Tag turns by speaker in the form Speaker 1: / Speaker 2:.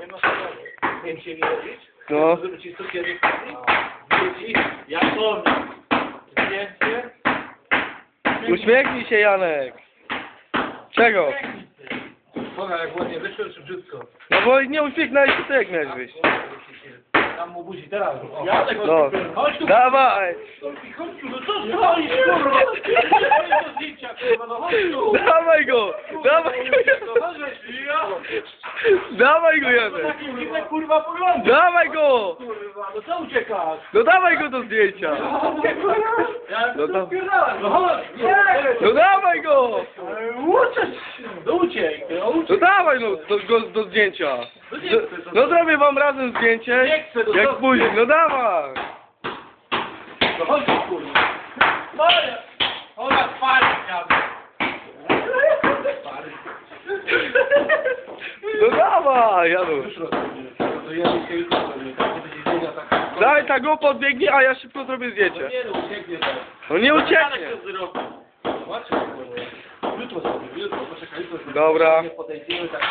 Speaker 1: Nie ma sprawy. Wiem się mi robić.
Speaker 2: No.
Speaker 1: Zwrócić cukierek. Jak on. Zdjęcie.
Speaker 2: Uśmiechnij się, Janek. Czego?
Speaker 1: Boga, jak ładnie wyszło szybciutko.
Speaker 2: No bo nie uśmiechnąłeś się, to jak miałeś wyjść?
Speaker 1: Tam mu buzi teraz. Jadek,
Speaker 2: No.
Speaker 1: chodź tu.
Speaker 2: Dawaj!
Speaker 1: Chodź tu, no co stoisz, kurwa? Chodź do zdjęcia, kurwa, no chodź tu.
Speaker 2: Dawaj go! Dawaj go!
Speaker 1: No.
Speaker 2: Dawaj go, Janek!
Speaker 1: dziwne, kurwa, poglądy.
Speaker 2: Dawaj go!
Speaker 1: Kurwa, no co uciekasz?
Speaker 2: No dawaj go do zdjęcia!
Speaker 1: Ja
Speaker 2: No
Speaker 1: no
Speaker 2: to-.
Speaker 1: No chodź, nie!
Speaker 2: No dawaj go!
Speaker 1: Uciec! No uciek, no
Speaker 2: No
Speaker 1: uciek.
Speaker 2: dawaj no, do, go, do zdjęcia!
Speaker 1: No nie chcę, to-
Speaker 2: No zrobię wam razem zdjęcie,
Speaker 1: Nie chcę, no
Speaker 2: jak później, no dawaj!
Speaker 1: No chodź, kurwa. Maria!
Speaker 2: No dawaj, Janusz!
Speaker 1: To ja zrobię.
Speaker 2: Daj, tak go podbiegnie, a ja szybko zrobię
Speaker 1: No
Speaker 2: zdjęcie.
Speaker 1: nie no, ucieknie teraz.
Speaker 2: No nie ucieknie!
Speaker 1: Zobaczcie. Jutro jutro, poczekaj, jutro.
Speaker 2: Dobra.
Speaker 1: Nie podejdziemy tak.